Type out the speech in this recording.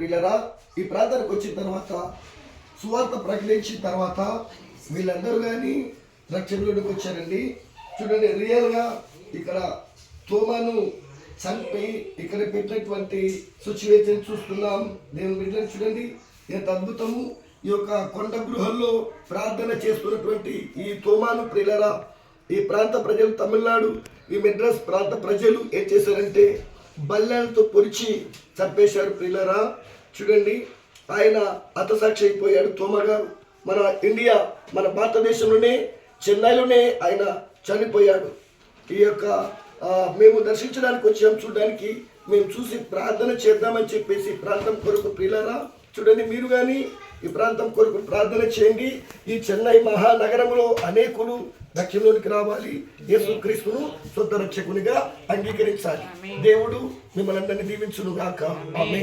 వీళ్ళరా ఈ ప్రాంతానికి వచ్చిన తర్వాత సువార్త ప్రకటించిన తర్వాత వీళ్ళందరూ కానీ రక్షణలోకి వచ్చారండి. చూడండి రియల్గా ఇక్కడ తోమాను చంపి ఇక్కడ పెట్టినటువంటి సిచ్యువేషన్ చూస్తున్నాం. నేను బిడ్డలు చూడండి ఎంత అద్భుతము. ఈ యొక్క కొండ గృహంలో ప్రార్థన చేస్తున్నటువంటి ఈ తోమాను ప్రియులరా ఈ ప్రాంత ప్రజలు తమిళనాడు ఈ మెడ్రాస్ ప్రాంత ప్రజలు ఏం చేశారంటే బల్లెలతో పొడిచి చంపేశారు ప్రియులరా. చూడండి ఆయన హతసాక్షి అయిపోయాడు తోమగారు. మన ఇండియా మన భారతదేశంలోనే చెన్నైలోనే ఆయన చనిపోయాడు. ఈ యొక్క మేము దర్శించడానికి వచ్చాం చూడడానికి. మేము చూసి ప్రార్థన చేద్దామని చెప్పేసి ప్రార్థన కొరకు ప్రియులరా. చూడండి మీరు కానీ ఈ ప్రాంతం కొరకు ప్రార్థన చేయండి. ఈ చెన్నై మహానగరంలో అనేకులు దక్షిణలోనికి రావాలి. యేసు క్రీస్తును సొంత రక్షకునిగా అంగీకరించాలి. దేవుడు మిమ్మల్ని అందరినీ దీవించును గాక ఆమె